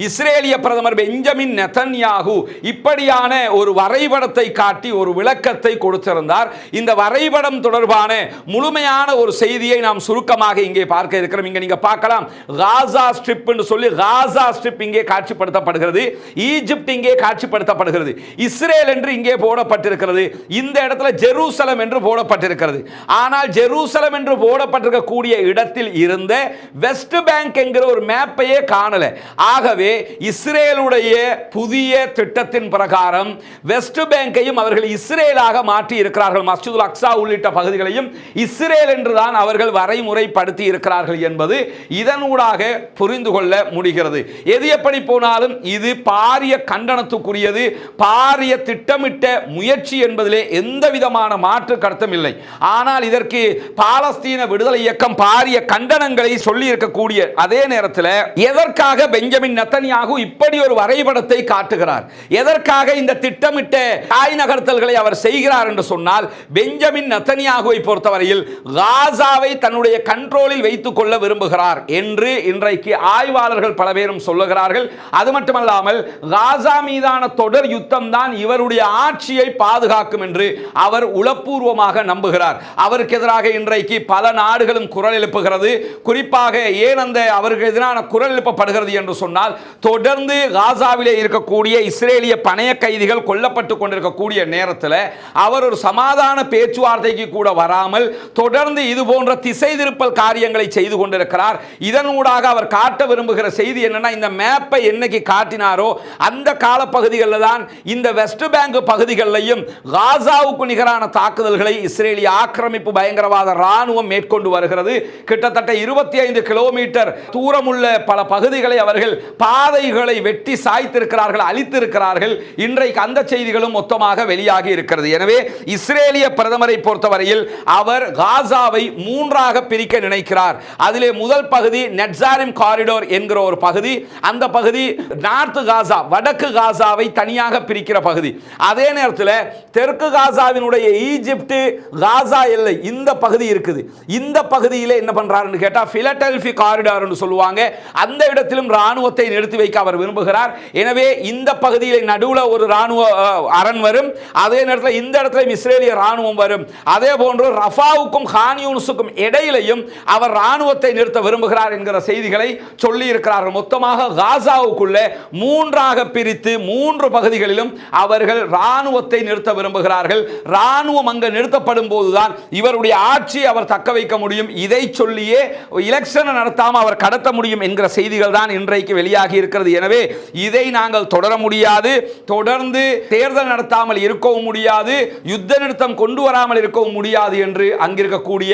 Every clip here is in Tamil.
இஸ்ரேலிய பிரதமர் பெஞ்சமின் நெதன்யாகு இப்படியான ஒரு வரைபடத்தை காட்டி ஒரு விளக்கத்தை கொடுத்திருந்தார். இந்த வரைபடம் தொடர்பான முழுமையான ஒரு செய்தியை நாம் சுருக்கமாக இங்கே பார்க்க இருக்கிறோம். இங்க நீங்க பார்க்கலாம். காசா ஸ்ட்ரிப் என்று சொல்லி காசா ஸ்ட்ரிப் இங்கே காட்சிப்படுத்தப்படுகிறது. ஈஜிப்ட் இங்கே காட்சிப்படுத்தப்படுகிறது. இஸ்ரேல் என்று இங்கே போடப்பட்டிருக்கிறது. இந்த இடத்துல ஜெருசலம் என்று போடப்பட்டிருக்கிறது. ஆனால் ஜெருசலம் என்று போடப்பட்டிருக்கக்கூடிய இடத்தில் இருந்த வெஸ்ட் பேங்க் என்கிற ஒரு மேப்பையே காணல. ஆகவே இஸ்ரேலுடைய புதிய திட்டத்தின் பிரகாரம் வெஸ்ட் பேங்கையும் அவர்கள் இஸ்ரேலாக மாற்றி இருக்கிறார்கள். மஸ்ஜிதுல் அக்ஸா உள்ளிட்ட பகுதிகளையும் இஸ்ரேல் என்றுதான் அவர்கள் வரைமுறைப்படுத்தி இருக்கிறார்கள் என்பது இதனூடாக புரிந்து கொள்ள முடிகிறது. எது எப்படி போனாலும் இது பாரிய கண்டனத்துக்குரியது. பாரிய திட்டமிட்ட முயற்சி என்பதிலே எந்த விதமான மாற்று கருத்தும் இல்லை. ஆனால் இதற்கு பாலஸ்தீன விடுதலை இயக்கம் பாரிய கண்டனங்களை சொல்லி இருக்கக்கூடிய அதே நேரத்தில் எதற்காக பெஞ்சமின் நெத்தனியாகு இப்படி ஒரு வரைபடத்தை காட்டுகிறார். எதற்காக இந்த திட்டமிட்ட தாய் நகர்த்தல்களை அவர் செய்கிறார் என்று சொன்னால் பெஞ்சமின் நெத்தனியாகுவை பொறுத்தவரையில் காசாவை தன்னுடைய கண்ட்ரோலில் வைத்துக் கொள்ள விரும்புகிறார் என்று இன்றைக்கு ஆய்வாளர்கள் பல பேரும் சொல்லுகிறார்கள். அது மட்டுமல்லாமல் காசா மீதான தொடர் யுத்தம் தான் இவருடைய ஆட்சியை பாதுகாக்கும் என்று அவர் உளப்பூர்வமாக நம்புகிறார். அவருக்கு எதிராக இன்றைக்கு பல நாடுகளும் குரல் எழுப்புகிறது. குறிப்பாக ஏன் அந்த அவருக்கு எதிரான குரல் எழுப்பப்படுகிறது என்று சொன்னால் தொடர்ந்து காசாவிலே இருக்கக்கூடிய இஸ்ரேலிய பணைய கைதிகள் கொல்லப்பட்டு கொண்டிருக்கக்கூடிய நேரத்தில் அவர் ஒரு சமாதான பேச்சுவார்த்தைக்கு கூட வராமல் தொடர்ந்து இது போன்ற திசை திருப்பல் காரியங்களை செய்து கொண்டிருக்கிறார். இதனூடாக அவர் காட்ட விரும்புகிற செய்தி என்னன்னா இந்த மேப்பை என்னைக்கு காட்டினாரோ அந்த காலப்பகுதிகளில் தான் இந்த வெஸ்ட் பேங்க் பகுதிகளிலையும் காசாவுக்கு நிகரான தாக்குதல்களை இஸ்ரேலிய ஆக்கிரமிப்பு பயங்கரவாத ராணுவம் மேற்கொண்டு வருகிறது. கிட்டத்தட்ட இருபத்தி ஐந்து கிலோமீட்டர் தூரமுள்ள பல பகுதிகளை அவர்கள் பாதைகளை வெட்டி சாய்த்திருக்கிறார்கள் அழித்திருக்கிறார்கள். இன்றைக்கு அந்த செய்திகளும் மொத்தமாக வெளியாகி இருக்கிறது. எனவே இஸ்ரேலிய பிரதமரை பொறுத்தவரையில் அவர் காசாவை மூன்றாக பிரிக்க நினைக்கிறார். அதிலே முதல் பகுதி நெட்சாரிம் காரிடோர் என்கிற ஒரு பகுதி அந்த பகுதி நார்த் காசா வடக்கு காசாவை தனியாக பிரிக்கிற பகுதி. அதே நேரத்தில் தெற்கு காசாவினுடைய ஈஜிப்டு காசா எல்லை இந்த பகுதி இருக்குது. இந்த பகுதியில் என்ன பண்றாருன்னு கேட்டால் பிலடெல்பி காரிடார் சொல்லுவாங்க. அந்த இடத்திலும் ராணுவத்தை எடுத்து வைக்க அவர் விரும்புகிறார். எனவே இந்த பகுதியில் நடுவில் ஒரு ராணுவ அரண் வரும். அதே நேரத்தில் இந்த இடத்துல இஸ்ரேலிய ராணுவம் வரும். அதே போன்று ரஃபாவுக்கும் ஹானியூனுக்கும் இடையிலையும் அவர் ராணுவத்தை நிறுத்த விரும்புகிறார் என்கிற செய்திகளை சொல்லி இருக்கிறார்கள் மொத்தமாக காசாவுக்குள்ளே மூன்றாக பிரித்து மூன்று பகுதிகளிலும் அவர்கள் ராணுவத்தை நிறுத்த விரும்புகிறார்கள். ராணுவம் அங்கு நிறுத்தப்படும் போதுதான் இவருடைய ஆட்சி அவர் தக்க வைக்க முடியும். இதை சொல்லியே எலெக்ஷனை நடத்தாமல் அவர் கடத்த முடியும் என்கிற செய்திகள் தான் இன்றைக்கு வெளியாகி இருக்கிறது. எனவே இதை நாங்கள் தொடர முடியாது. தொடர்ந்து தேர்தல் நடத்தாமல் இருக்கவும் முடியாது. யுத்த நிறுத்தம் கொண்டு வராமல் இருக்கவும் முடியாது என்று அங்கிருக்கக்கூடிய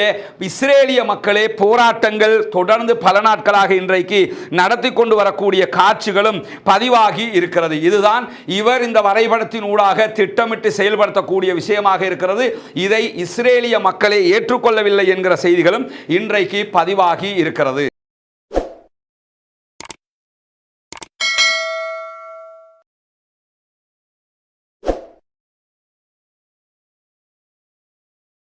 இஸ்ரேலிய மக்களே போராட்டங்கள் தொடர்ந்து பல நாட்களாக இன்றைக்கு நடத்தி கொண்டு வரக்கூடிய காட்சிகளும் பதிவாகி இருக்கிறது. இதுதான் இவர் இந்த வரைபடத்தின் ஊடாக திட்டமிட்டு செயல்படுத்தக்கூடிய விஷயமாக இருக்கிறது. இதை இஸ்ரேலிய மக்களே ஏற்றுக்கொள்ளவில்லை என்கிற செய்திகளும் இன்றைக்கு பதிவாகி இருக்கிறது.